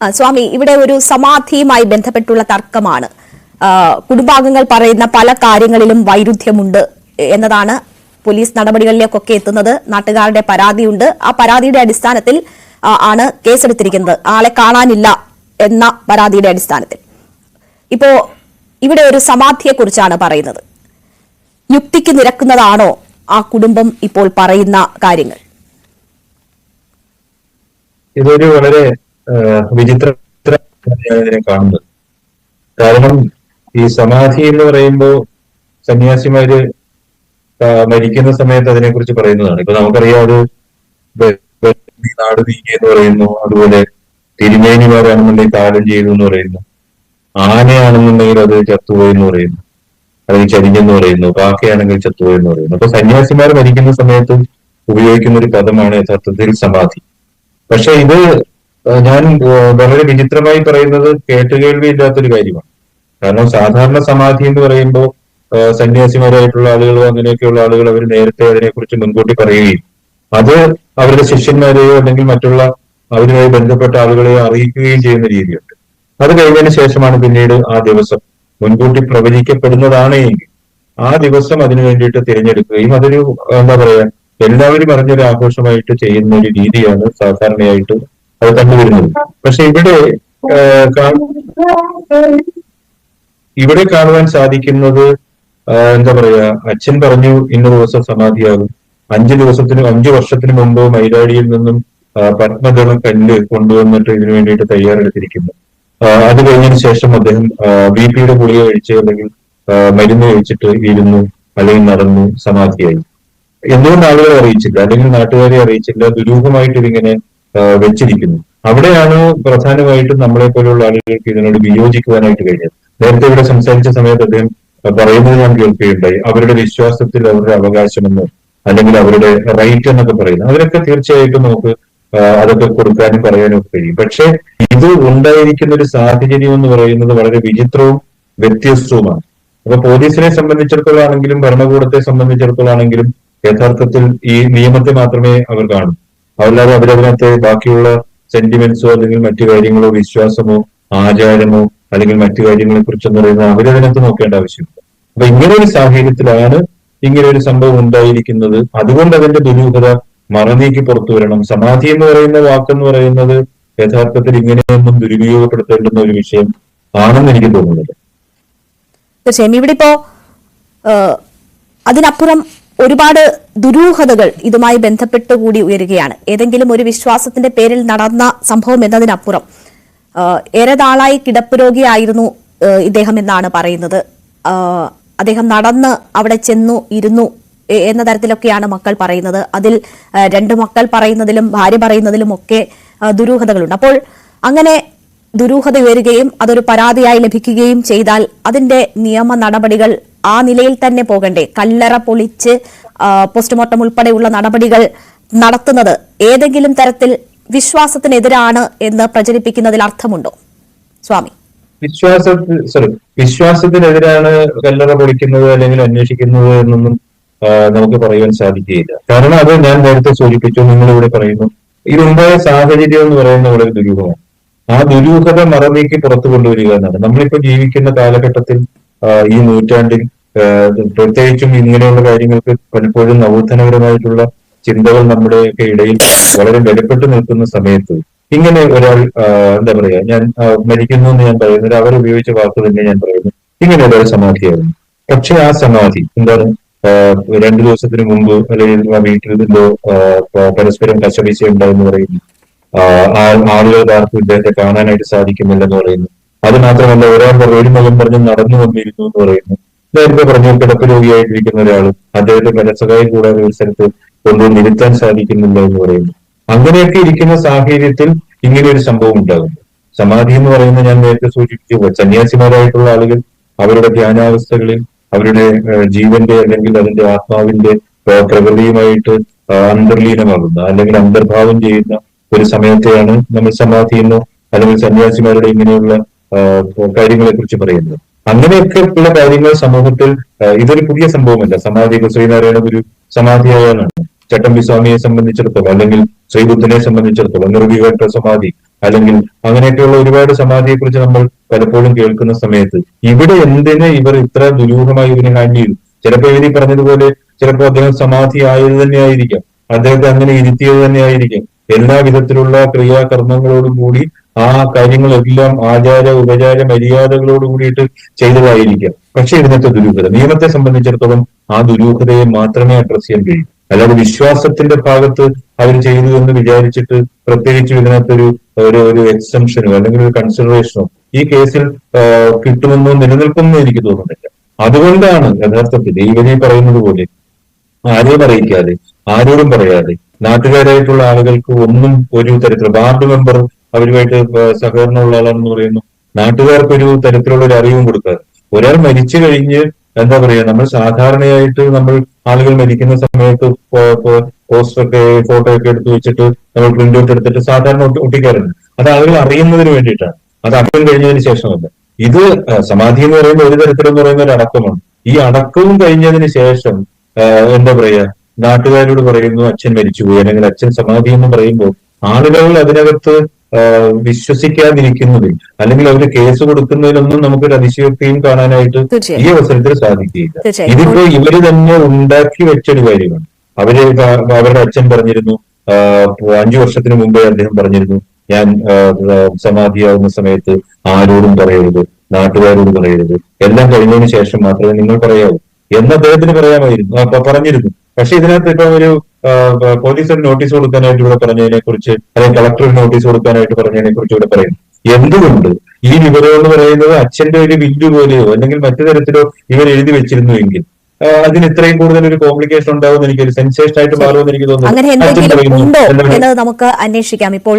സ്വാമി ഇവിടെ ഒരു സമാധിയുമായി ബന്ധപ്പെട്ടുള്ള തർക്കമാണ്. കുടുംബാംഗങ്ങൾ പറയുന്ന പല കാര്യങ്ങളിലും വൈരുദ്ധ്യമുണ്ട് എന്നതാണ് പോലീസ് നടപടികളിലേക്കൊക്കെ എത്തുന്നത്. നാട്ടുകാരുടെ പരാതിയുണ്ട്. ആ പരാതിയുടെ അടിസ്ഥാനത്തിൽ ആണ് കേസെടുത്തിരിക്കുന്നത്. ആളെ കാണാനില്ല എന്ന പരാതിയുടെ അടിസ്ഥാനത്തിൽ. ഇപ്പോ ഇവിടെ ഒരു സമാധിയെക്കുറിച്ചാണ് പറയുന്നത്. യുക്തിക്ക് നിരക്കുന്നതാണോ ആ കുടുംബം ഇപ്പോൾ പറയുന്ന കാര്യങ്ങൾ? ഇതൊരു വളരെ വിചിത്ര കാണുന്നത്. കാരണം ഈ സമാധി എന്ന് പറയുമ്പോൾ സന്യാസിമാര് മരിക്കുന്ന സമയത്ത് അതിനെക്കുറിച്ച് പറയുന്നതാണ്. ഇപ്പൊ നമുക്കറിയാം അത് നാട് നീങ്ങി എന്ന് പറയുന്നു. അതുപോലെ തിരുമേനിമാരാണെന്നുണ്ടെങ്കിൽ കാലം ചെയ്തു എന്ന് പറയുന്നു. ആനയാണെന്നുണ്ടെങ്കിൽ അത് ചത്തുപോയി എന്ന് പറയുന്നു. അല്ലെങ്കിൽ ചരിഞ്ഞെന്ന് പറയുന്നു. കാക്കയാണെങ്കിൽ ചത്തുപോയി എന്ന് പറയുന്നു. അപ്പൊ സന്യാസിമാർ മരിക്കുന്ന സമയത്ത് ഉപയോഗിക്കുന്ന ഒരു പദമാണ് യഥാർത്ഥത്തിൽ സമാധി. പക്ഷെ ഇത് ഞാൻ വളരെ വിചിത്രമായി പറയുന്നത് കേട്ടുകേൾവിയില്ലാത്തൊരു കാര്യമാണ്. കാരണം സാധാരണ സമാധി എന്ന് പറയുമ്പോൾ സന്യാസിമാരായിട്ടുള്ള ആളുകളോ അങ്ങനെയൊക്കെയുള്ള ആളുകൾ അവർ നേരത്തെ അതിനെക്കുറിച്ച് മുൻകൂട്ടി പറയുകയും അത് അവരുടെ ശിഷ്യന്മാരെയോ അല്ലെങ്കിൽ മറ്റുള്ള അവരുമായി ബന്ധപ്പെട്ട ആളുകളെയോ അറിയിക്കുകയും ചെയ്യുന്ന രീതിയുണ്ട്. അത് കഴിഞ്ഞതിന് ശേഷമാണ് പിന്നീട് ആ ദിവസം മുൻകൂട്ടി പ്രവചിക്കപ്പെടുന്നതാണ് എങ്കിൽ ആ ദിവസം അതിനു വേണ്ടിയിട്ട് തിരഞ്ഞെടുക്കുകയും അതൊരു എന്താ പറയാ എല്ലാവരും അറിഞ്ഞൊരു ആഘോഷമായിട്ട് ചെയ്യുന്ന ഒരു രീതിയാണ് സാധാരണയായിട്ട് അത് കണ്ടുവരുന്നത്. പക്ഷെ ഇവിടെ ഇവിടെ കാണുവാൻ സാധിക്കുന്നത് എന്താ പറയാ അച്ഛൻ പറഞ്ഞു ഇന്ന ദിവസം സമാധിയാകും. അഞ്ചു ദിവസത്തിന് അഞ്ചു വർഷത്തിന് മുമ്പ് മൈലാടിയിൽ നിന്നും കണ്ട് കല്ല് കൊണ്ടുവന്നിട്ട് ഇതിനു വേണ്ടിയിട്ട് തയ്യാറെടുത്തിരിക്കുന്നു. അത് കഴിഞ്ഞതിന് ശേഷം അദ്ദേഹം ബി പിയുടെ ഗുളിക കഴിച്ച് അല്ലെങ്കിൽ മരുന്ന് കഴിച്ചിട്ട് ഇരുന്നു അല്ലെങ്കിൽ നടന്നു സമാധിയായി. എന്തുകൊണ്ട് ആളുകളെ അറിയിച്ചില്ല? അല്ലെങ്കിൽ നാട്ടുകാരെ അറിയിച്ചില്ല? ദുരൂഹമായിട്ട് ഇതിങ്ങനെ വെച്ചിരിക്കുന്നു. അവിടെയാണ് പ്രധാനമായിട്ടും നമ്മളെ പോലെയുള്ള ആളുകൾക്ക് ഇതിനോട് വിയോജിക്കുവാനായിട്ട് കഴിഞ്ഞത്. നേരത്തെ ഇവിടെ സംസാരിച്ച സമയത്ത് അദ്ദേഹം പറയുന്നത് ഞാൻ കേൾക്കുകയുണ്ടായി. അവരുടെ വിശ്വാസത്തിൽ അവരുടെ അവകാശമെന്ന് അല്ലെങ്കിൽ അവരുടെ റൈറ്റ് എന്നൊക്കെ പറയുന്നു. അതിനൊക്കെ തീർച്ചയായിട്ടും നമുക്ക് അതൊക്കെ കൊടുക്കാനും പറയാനും ഒക്കെ കഴിയും. പക്ഷെ ഇത് ഉണ്ടായിരിക്കുന്ന ഒരു സാഹചര്യം എന്ന് പറയുന്നത് വളരെ വിചിത്രവും വ്യത്യസ്തവുമാണ്. അപ്പൊ പോലീസിനെ സംബന്ധിച്ചിടത്തോളം ആണെങ്കിലും ഭരണകൂടത്തെ സംബന്ധിച്ചിടത്തോളം ആണെങ്കിലും യഥാർത്ഥത്തിൽ ഈ നിയമത്തെ മാത്രമേ അവർ കാണൂ. അതല്ലാതെ അവരതിനകത്ത് ബാക്കിയുള്ള സെന്റിമെന്റ്സോ അല്ലെങ്കിൽ മറ്റു കാര്യങ്ങളോ വിശ്വാസമോ ആചാരമോ അല്ലെങ്കിൽ മറ്റു കാര്യങ്ങളെ കുറിച്ചെന്ന് പറയുന്നത് അവരതിനകത്ത് നോക്കേണ്ട ആവശ്യമില്ല. അപ്പൊ ഇങ്ങനെ ഒരു സാഹചര്യത്തിലാണ് ഇങ്ങനെ ഒരു സംഭവം ഉണ്ടായിരിക്കുന്നത്. അതുകൊണ്ട് അതിന്റെ ദുരൂഹത മറനീക്കി പുറത്തു വരണം. സമാധി എന്ന് പറയുന്ന വാക്കെന്ന് പറയുന്നത് യഥാർത്ഥത്തിൽ ഇങ്ങനെയൊന്നും ദുരുപയോഗപ്പെടുത്തേണ്ടുന്ന ഒരു വിഷയം ആണെന്ന് എനിക്ക് തീർച്ചയായും ഇവിടെ ഇപ്പോ അതിനപ്പുറം ഒരുപാട് ദുരൂഹതകൾ ഇതുമായി ബന്ധപ്പെട്ട് കൂടി ഉയരുകയാണ്. ഏതെങ്കിലും ഒരു വിശ്വാസത്തിന്റെ പേരിൽ നടന്ന സംഭവം എന്നതിനപ്പുറം ഏറെ നാളായി കിടപ്പ് രോഗിയായിരുന്നു ഇദ്ദേഹം എന്നാണ് പറയുന്നത്. അദ്ദേഹം നടന്ന് അവിടെ ചെന്നു ഇരുന്നു എന്ന തരത്തിലൊക്കെയാണ് മക്കൾ പറയുന്നത്. അതിൽ രണ്ട് മക്കൾ പറയുന്നതിലും ഭാര്യ പറയുന്നതിലും ഒക്കെ ദുരൂഹതകളുണ്ട്. അപ്പോൾ അങ്ങനെ ദുരൂഹത ഉയരുകയും അതൊരു പരാതിയായി ലഭിക്കുകയും ചെയ്താൽ അതിന്റെ നിയമ നടപടികൾ ആ നിലയിൽ തന്നെ പോകണ്ടേ. കല്ലറ പൊളിച്ച് പോസ്റ്റ്മോർട്ടം ഉൾപ്പെടെയുള്ള നടപടികൾ നടത്തുന്നത് ഏതെങ്കിലും തരത്തിൽ വിശ്വാസത്തിനെതിരാണ് എന്ന് പ്രചരിപ്പിക്കുന്നതിൽ അർത്ഥമുണ്ടോ? സ്വാമി. വിശ്വാസത്തിൽ സോറി വിശ്വാസത്തിനെതിരാണ് കല്ലറ പൊളിക്കുന്നത് അല്ലെങ്കിൽ അന്വേഷിക്കുന്നത് എന്നൊന്നും നമുക്ക് പറയുവാൻ സാധിക്കുകയില്ല. കാരണം അത് ഞാൻ നേരത്തെ സൂചിപ്പിച്ചു നിങ്ങളിവിടെ പറയുന്നു. ഇതുണ്ടായ സാഹചര്യം എന്ന് പറയുന്നത് വളരെ ദുരൂഹമാണ്. ആ ദുരൂഹത മറവിക്ക് പുറത്തു കൊണ്ടുവരിക എന്നാണ്. നമ്മളിപ്പോ ജീവിക്കുന്ന കാലഘട്ടത്തിൽ ഈ നൂറ്റാണ്ടിൽ പ്രത്യേകിച്ചും ഇങ്ങനെയുള്ള കാര്യങ്ങൾക്ക് പലപ്പോഴും നവോത്ഥാനപരമായിട്ടുള്ള ചിന്തകൾ നമ്മുടെയൊക്കെ ഇടയിൽ വളരെ വിലപ്പെട്ടു നിൽക്കുന്ന സമയത്ത് ഇങ്ങനെ ഒരാൾ എന്താ പറയാ ഞാൻ മരിക്കുന്നു എന്ന് ഞാൻ പറയുന്നത് അവർ ഉപയോഗിച്ച വാക്ക് തന്നെ ഞാൻ പറയുന്നു. ഇങ്ങനെ ഒരു സമാധിയായിരുന്നു. പക്ഷെ ആ സമാധി എന്താണ്? രണ്ടു ദിവസത്തിന് മുമ്പ് അല്ലെങ്കിൽ വീട്ടിൽ നിന്നോ പരസ്പരം കശപിച്ച ഉണ്ടായെന്ന് പറയുന്നു ആർക്ക് ഇദ്ദേഹത്തെ കാണാനായിട്ട് സാധിക്കുന്നില്ലെന്ന് പറയുന്നു. അത് മാത്രമല്ല ഒരാൾ ഒരു മകൻ പറഞ്ഞ് നടന്നു വന്നിരുന്നു എന്ന് പറയുന്നു. നേരത്തെ പറഞ്ഞു കിടപ്പ് രോഗിയായിട്ടിരിക്കുന്ന ഒരാൾ അദ്ദേഹത്തെ പരസകായി കൂടാതെ ഒരു സ്ഥലത്ത് കൊണ്ടുവന്ന് സാധിക്കുന്നില്ല എന്ന് പറയുന്നു. അങ്ങനെയൊക്കെ ഇരിക്കുന്ന സാഹചര്യത്തിൽ ഇങ്ങനെ ഒരു സംഭവം ഉണ്ടാകുന്നു സമാധി എന്ന് പറയുന്നത് ഞാൻ നേരത്തെ സൂചിപ്പിച്ചു സന്യാസിമാരായിട്ടുള്ള ആളുകൾ അവരുടെ ധ്യാനാവസ്ഥകളിൽ അവരുടെ ജീവന്റെ അല്ലെങ്കിൽ അതിന്റെ ആത്മാവിന്റെ പ്രകൃതിയുമായിട്ട് അന്തർലീനമാകുന്ന അല്ലെങ്കിൽ അന്തർഭാവം ചെയ്യുന്ന ഒരു സമയത്തെയാണ് നമ്മൾ സമാധി എന്നോ അല്ലെങ്കിൽ സന്യാസിമാരുടെ ഇങ്ങനെയുള്ള കാര്യങ്ങളെ കുറിച്ച് പറയുന്നത്. അങ്ങനെയൊക്കെ ഉള്ള കാര്യങ്ങൾ സമൂഹത്തിൽ ഇതൊരു പുതിയ സംഭവമല്ല. സമാധി ഇപ്പൊ ശ്രീനാരായണ ഗുരു സമാധിയായാണ്. ചട്ടമ്പി സ്വാമിയെ സംബന്ധിച്ചിടത്തോളം അല്ലെങ്കിൽ ശ്രീബുദ്ധനെ സംബന്ധിച്ചിടത്തോളം നിർവികട്ട സമാധി അല്ലെങ്കിൽ അങ്ങനെയൊക്കെയുള്ള ഒരുപാട് സമാധിയെ കുറിച്ച് നമ്മൾ പലപ്പോഴും കേൾക്കുന്ന സമയത്ത് ഇവിടെ എന്തിന് ഇവർ ഇത്ര ദുരൂഹമായി ഇതിനെ ഹാൻഡിൽ ചെയ്തു? ചിലപ്പോൾ ഇവർ പറഞ്ഞതുപോലെ ചിലപ്പോൾ അദ്ദേഹം സമാധി ആയത് തന്നെയായിരിക്കാം. അദ്ദേഹത്തെ അങ്ങനെ ഇരുത്തിയത് തന്നെയായിരിക്കാം. എല്ലാ വിധത്തിലുള്ള ക്രിയാകർമ്മങ്ങളോടും കൂടി ആ കാര്യങ്ങളെല്ലാം ആചാര ഉപചാര മര്യാദകളോട് കൂടിയിട്ട് ചെയ്തതായിരിക്കാം. പക്ഷേ ഇതിനകത്ത് ദുരൂഹത. നിയമത്തെ സംബന്ധിച്ചിടത്തോളം ആ ദുരൂഹതയെ മാത്രമേ അഡ്രസ് ചെയ്യാൻ കഴിയൂ. അല്ലാതെ വിശ്വാസത്തിന്റെ ഭാഗത്ത് അവർ ചെയ്തു എന്ന് വിചാരിച്ചിട്ട് പ്രത്യേകിച്ച് ഇതിനകത്തൊരു ഒരു ഒരു എക്സംഷനോ അല്ലെങ്കിൽ ഒരു കൺസിഡറേഷനോ ഈ കേസിൽ കിട്ടുമെന്നോ നിലനിൽക്കുമെന്നോ എനിക്ക് തോന്നുന്നില്ല. അതുകൊണ്ടാണ് യഥാർത്ഥത്തിൽ ഇവനെ പറയുന്നത് പോലെ ആരെയും അറിയിക്കാതെ ആരോടും പറയാതെ നാട്ടുകാരായിട്ടുള്ള ആളുകൾക്ക് ഒന്നും ഒരു തരത്തിലുള്ള വാർഡ് മെമ്പർ അവരുമായിട്ട് സഹകരണമുള്ള ആളാണെന്ന് പറയുന്നു. നാട്ടുകാർക്ക് ഒരു തരത്തിലുള്ള ഒരു അറിവും കൊടുക്കാതെ ഒരാൾ മരിച്ചു കഴിഞ്ഞ് എന്താ പറയാ നമ്മൾ സാധാരണയായിട്ട് നമ്മൾ ആളുകൾ മരിക്കുന്ന സമയത്ത് പോസ്റ്ററൊക്കെ ഫോട്ടോ ഒക്കെ എടുത്തു വെച്ചിട്ട് നമ്മൾ പ്രിന്റ് ഔട്ട് എടുത്തിട്ട് സാധാരണ ഒട്ടി- ഒട്ടിക്കാറുണ്ട്. അത് ആളുകൾ അറിയുന്നതിന് വേണ്ടിയിട്ടാണ്. അത് അടക്കം കഴിഞ്ഞതിന് ശേഷമല്ല. ഇത് സമാധി എന്ന് പറയുന്ന ഒരു തരത്തിലെന്ന് പറയുന്ന ഒരു അടക്കമാണ്. ഈ അടക്കവും കഴിഞ്ഞതിന് ശേഷം എന്താ പറയാ നാട്ടുകാരോട് പറയുന്നു അച്ഛൻ മരിച്ചുപോയി. അല്ലെങ്കിൽ അച്ഛൻ സമാധി എന്ന് പറയുമ്പോൾ ആളുകൾ അതിനകത്ത് വിശ്വസിക്കാതിരിക്കുന്നതിൽ അല്ലെങ്കിൽ അവർ കേസ് കൊടുക്കുന്നതിലൊന്നും നമുക്കൊരു അതിശയോക്തിയും കാണാനായിട്ട് ഈ അവസരത്തിൽ സാധിക്കുകയില്ല. ഇതിപ്പോ ഇവർ തന്നെ ഉണ്ടാക്കി വെച്ചൊരു കാര്യമാണ്. അവർ അവരുടെ അച്ഛൻ പറഞ്ഞിരുന്നു അഞ്ചു വർഷത്തിന് മുമ്പേ അദ്ദേഹം പറഞ്ഞിരുന്നു ഞാൻ സമാധിയാവുന്ന സമയത്ത് ആരോടും പറയരുത് നാട്ടുകാരോട് പറയരുത്. എല്ലാം കഴിഞ്ഞതിന് ശേഷം മാത്രമേ നിങ്ങൾ പറയാവൂ. എന്ന് അദ്ദേഹത്തിന് പറയാമായിരുന്നു പറഞ്ഞിരുന്നു. പക്ഷെ ഇതിനകത്ത് ഇപ്പൊ ഒരു ആ, പ- പോലീസ് ഒരു നോട്ടീസ് കൊടുക്കാനായിട്ട് ഇവിടെ പറഞ്ഞതിനെ കുറിച്ച് അല്ലെങ്കിൽ കളക്ടർ നോട്ടീസ് കൊടുക്കാനായിട്ട് പറഞ്ഞതിനെ കുറിച്ച് ഇവിടെ പറയുന്നു. എന്തുകൊണ്ട് ഈ വിവരം എന്ന് പറയുന്നത് അച്ഛന്റെ ഒരു ബില്ല് പോലെയോ അല്ലെങ്കിൽ മറ്റു തരത്തിലോ ഇവർ എഴുതി വെച്ചിരുന്നുവെങ്കിൽ എങ്കിൽ? അതിന് ഇത്രയും കൂടുതൽ ഒരു കോംപ്ലിക്കേഷൻ ഉണ്ടാവുമെന്ന് എനിക്ക് ഒരു സെൻസേഷൻ ആയിട്ട് മാറുമെന്ന് എനിക്ക് തോന്നുന്നു. അങ്ങനെ എന്തെങ്കിലും ഉണ്ടോ എന്നത് നമുക്ക് അന്വേഷിക്കാം. ഇപ്പോൾ